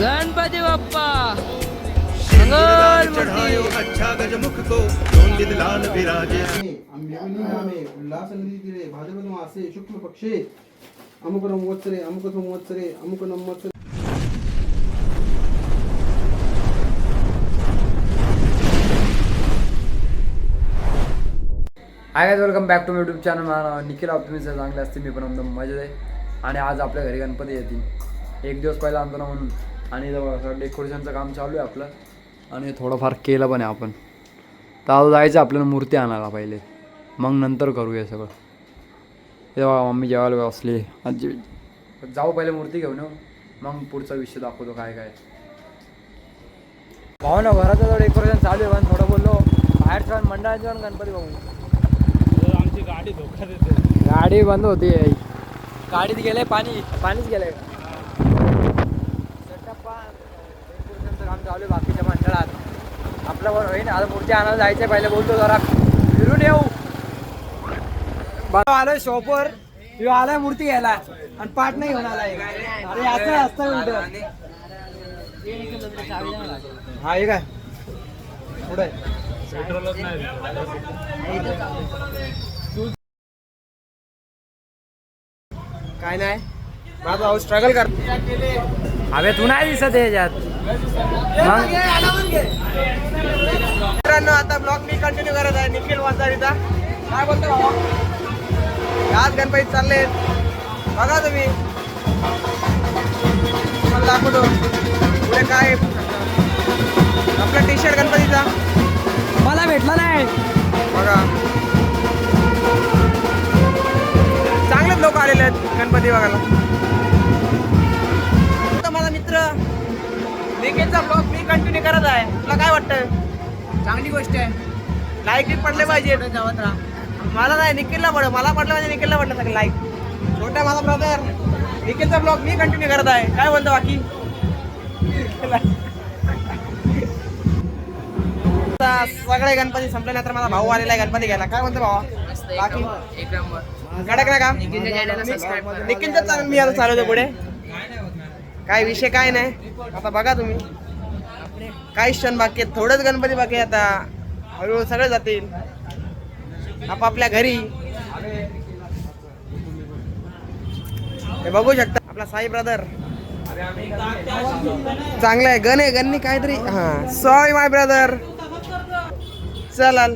गणपती बाप्पा! चढ़ायो अच्छा गजमुख को लाल विराजे। नामे उल्हास भाद्रपद मासे शुक्ल पक्षे। अमुक संवत्सरे अमुक संवत्सरे अमुक संवत्सरे hi guys welcome back to YouTube channel माझं नाव निखिल तुम्ही सर चांगले असते मी पण एकदम मजेत आहे. आणि आज आपल्या घरी गणपती येतील. एक दिवस पहिला आणतो ना म्हणून आणि डेकोरेशनचं काम चालू आहे आपलं. आणि थोडंफार केलं पण आहे आपण. तर जायचं आपल्याला मूर्ती आणायला पहिले. मग नंतर करूया सगळं. हे बघा मम्मी जेवायला बसली. आजी जाऊ पहिले मूर्ती घेऊन येऊ. मग पुढचा विषय दाखवतो काय काय. भाऊ ना घराचं डेकोरेशन चालू आहे पण थोडं बोललो. बाहेर जाऊन मंडळात जाऊन गणपती बघू. आमची गाडी धोका देते गाडी बंद होती. गाडीत गेले पाणी पाणीच गेलंय. काम चालू बाकीच्या मंडळात आपलं बरोबर होईन आता मूर्ती आणायला जायचं पहिले बोलतो जरा फिरून येऊ बरं आलोय शॉपवर. ह्यो आलाय मूर्ती घ्यायला. आणि पाठ नाही घेऊन आलाय अरे असं असतं उलट हा हे काय? पुढे काय नाही. माझा भाऊ स्ट्रगल कर. अबे तू नाही दिसत आहे याच्यात. मित्रांनो आता ब्लॉग मी कंटिन्यू करत आहे निखिल वाचारीचा काय बोलतो भावा आज गणपती चालले बघा तुम्ही. तुम्हाला दाखवतो. पुढे काय. आपला टी शर्ट गणपतीचा. मला भेटला नाही. बघा. चांगलेच लोक आलेले आहेत गणपती बघायला. निखिलचा ब्लॉग मी कंटिन्यू करत आहे. तुला काय वाटतं चांगली गोष्ट आहे. लाईक बी पडले पाहिजे. मला नाही निखिलला पड. मला पडलं म्हणजे निखिलला पडलं सगळं. लाईक छोटा माझा ब्रदर निखिलचा ब्लॉग मी कंटिन्यू करत आहे. काय म्हणतो बाकी? सगळे गणपती संपल्यानंतर माझा भाऊ आलेला आहे गणपती घ्यायला. काय म्हणतो भावा? बाकी? एक नंबर. कडक ना काम निखिलच्या चॅनल मी आता चालवतो पुढे. काय विषय काय नाही. आता बघा तुम्ही. काही क्षण बाकी आहेत? थोडंच गणपती बाकी आता. हळूहळू सगळे जातील. आपापल्या घरी. हे बघू शकता. आपला साई ब्रदर. चांगला आहे. गण आहे. गणनी काहीतरी. हा. Sorry my brother. चलाल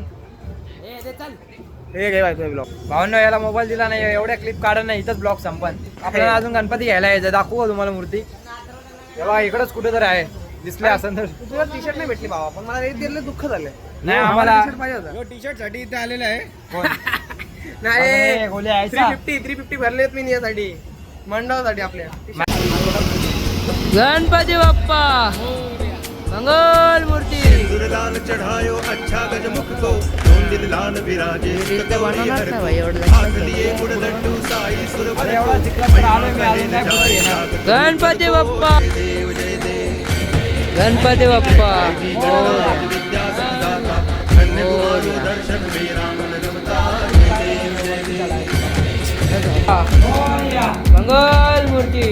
हे घे बाय ब्लॉग. भावनो याला मोबाईल दिला नाही एवढ्या क्लिप काढा नाही. इथंच ब्लॉक संपन. आपल्याला अजून गणपती घ्यायला यायचं दाखवू का तुम्हाला मूर्ती? तेव्हा इकडंच कुठे तर आहे. दिसले असं तर. तुला टी शर्ट नाही भेटली बाबा पण मला एक दिलं दुःख झालंय. नाही आम्हाला टी शर्ट पाहिजे होता. टी शर्टसाठी इथे आलेला आहे? नाही थ्री. फिफ्टी थ्री फिफ्टी भरलेत मी यासाठी. मंडळासाठी आपल्या. गणपती बाप्पा! मंगल मूर्ती! मूर्ती घेणार? गणपती बाप्पा. गणपती बाप्पा. कन्याकुमारी दर्शन मंगल मूर्ती.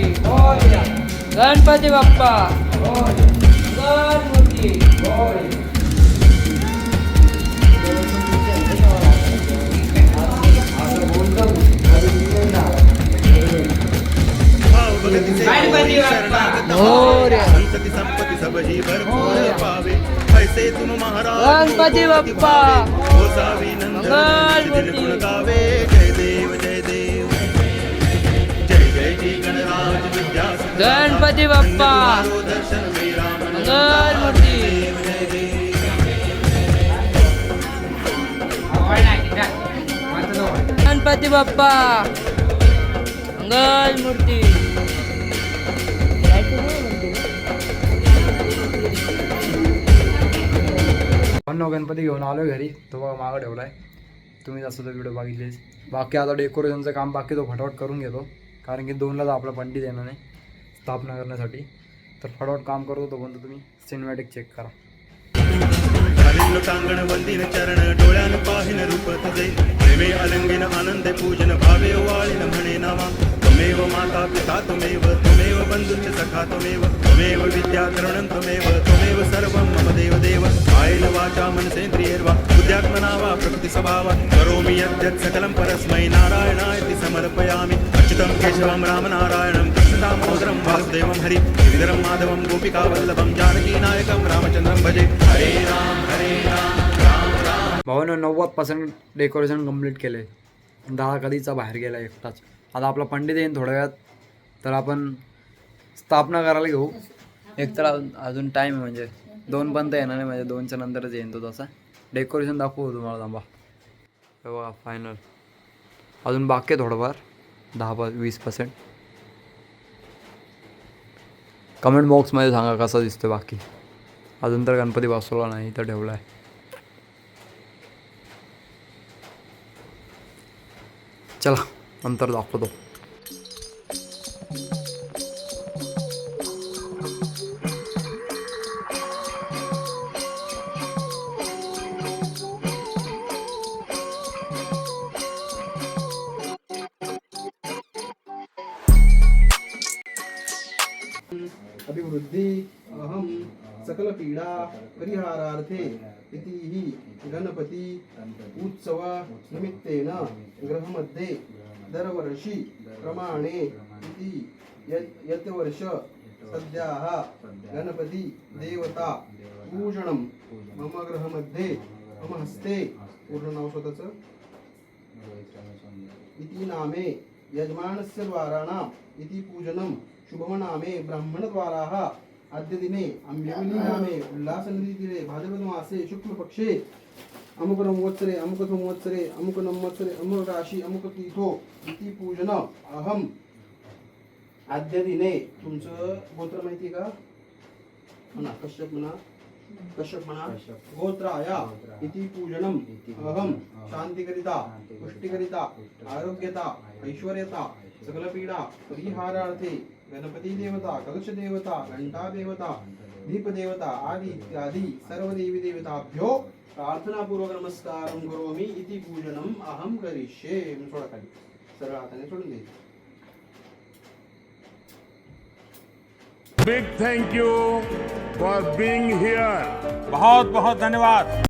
गणपती बाप्पा. मंगल मूर्ती. संपत्ती सब ही भरपूर पावे. ऐसे तुम महाराज गणपती बाप्पा. गोसावी नंदन. गुण गावे. जय देव जय देव. जय जय जी गणराज विद्या गणपती बाप्पा. दर्शन मेरा मन मंगल मूर्ती गणपती बाप्पा. मंगल मूर्ती भावनो गणपती घेऊन आलो घरी तो बघा मागं आहे तुम्ही जास्त तो व्हिडिओ बघितलेच बाकी आता डेकोरेशनचं काम बाकी तो फटाफट करून घेतो. कारण की दोनलाच आपला पंडित येणार नाही स्थापना करण्यासाठी. तर फटाफट काम करतो तोपर्यंत तुम्ही सिनेमॅटिक चेक करा. घालीन लोटांगण वंदिन चरण डोळ्यान पाहिन रूप तुझे. प्रेमे अलंगिन आनंद पूजन भावे वाळीन म्हणे नावा. त्वमेव माता पिता त्वमेव त्वमेव बन्धुश्च सखा त्वमेव त्वमेव विद्याकरणं त्वमेव त्वमेव सर्वं मम देव देव कायेन वाचा मनसेन्द्रियैर्वा बुद्ध्यात्मना वा प्रकृतिस्वभाव। करोमि यद्यत् सकलं परस्मै नारायणाय समर्पयामि। अच्युतं केशवं रामनारायणं कृष्णदामोदरं वासुदेवं हरि श्रीधरं माधवं गोपिकावल्लभं जानकीनायकं रामचन्द्रं भजे। हरे राम हरे राम राम भावानं नव्वद पर्सेंट डेकोरेशन कंप्लीट केले दहा कधीचा बाहेर गेला एकटाच. आता आपला पंडित येईन थोड्या वेळात. तर आपण स्थापना करायला घेऊ. एक तर अजून- अजून टाईम आहे म्हणजे. दोन पर्यंत येणार नाही म्हणजे दोनच्या नंतरच येईन तो तसा. डेकोरेशन दाखवू तुम्हाला थांबा. बघा फायनल अजून बाकी आहे थोडंफार. दहा प वीस पर्सेंट कमेंट बॉक्समध्ये सांगा कसा दिसतो बाकी. अजून तर गणपती बसवला नाही तर ठेवला आहे चला. नंतर दाखवतो. अभिवृद्धी अहम सकल पीडा परिहारार्थे इति हि गणपती उत्सव निमित्तेन गृहमध्ये दरवर्षी प्रमाणे इति यत् यत् वर्ष सद्याः गणपती देवता पूजनं मम गृहमध्ये मम हस्ते पूर्ण नाव स्वतःचं? इति नामे यजमानस्य द्वाराणाम् इति पूजनं शुभमनामे ब्राह्मणद्वाराः। अद्य दिने अम्बिवली नामे उल्लासनदीतीरे भाद्रपदमासे शुक्लपक्षे अमुक नमोत्सरे अमुक संवत्सरे अमुक नमोत्सरे अमुक राशी अमुक अमुकतीथो इति पूजन अहम. आद्य दिने तुमचं गोत्र माहिती का? म्हणा कश्यप म्हणा कश्यप म्हणा गोत्राया इति पूजनम अहम. शांतीकरिता पुष्टीकरिता आरोग्यता ऐश्वर्यता सकल पीडा परिहारार्थे गणपती देवता कलश देवता घंटा देवता दीप देवता आदि इत्यादि सर्व देवी देवताभ्यो प्रार्थना पूर्वक नमस्कारं करोमि इति पूजनम अहम करिष्ये म्हणून सोडा खाली सरळ हाताने सोडून द्यायचं Big thank you for being here. बहुत बहुत धन्यवाद